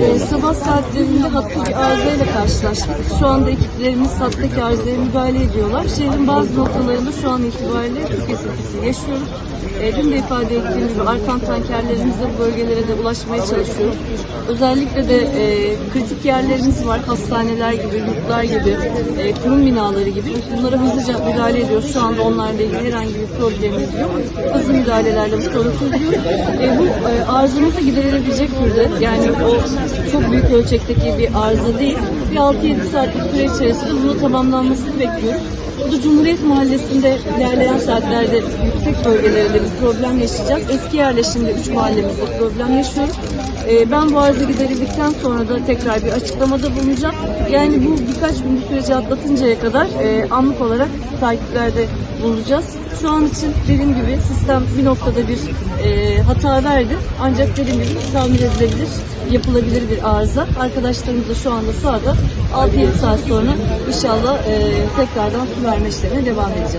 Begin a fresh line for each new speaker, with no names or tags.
Ee, sabah saatlerinde hattaki arızayla karşılaştık. Şu anda ekiplerimiz hattaki arızaya müdahale ediyorlar. Şehrin bazı noktalarında şu an itibariyle su kesintisi yaşıyoruz. Ee, dün de ifade ettiğim gibi artan tankerlerimizle bu bölgelere de ulaşmaya çalışıyoruz. Özellikle de e, kritik yerlerimiz var. Hastaneler gibi, yurtlar gibi, e, kurum binaları gibi. Bunlara hızlıca müdahale ediyoruz. Şu anda onlarla ilgili herhangi bir problemimiz yok. Hızlı müdahalelerle bu sorunu çözüyoruz. E, bu e, arzumuz da giderilebilecek türde. Yani o çok büyük ölçekteki bir arıza değil. Bir 6-7 saatlik süre içerisinde bunun tamamlanmasını bekliyoruz. Bu da Cumhuriyet Mahallesi'nde ilerleyen saatlerde yüksek bölgelerde bir problem yaşayacağız. Eski yerleşimde 3 mahallemizde problem yaşıyoruz. Ee, ben bu arıza giderildikten sonra da tekrar bir açıklamada bulunacağım. Yani bu birkaç gün bu süreci atlatıncaya kadar e, anlık olarak takiplerde bulunacağız. Şu an için dediğim gibi sistem bir noktada bir e, hata verdi. Ancak dediğim gibi tamir edilebilir, yapılabilir bir arıza. Arkadaşlarımız da şu anda sahada 6-7 saat sonra inşallah e, tekrardan su verme işlemine devam edeceğiz.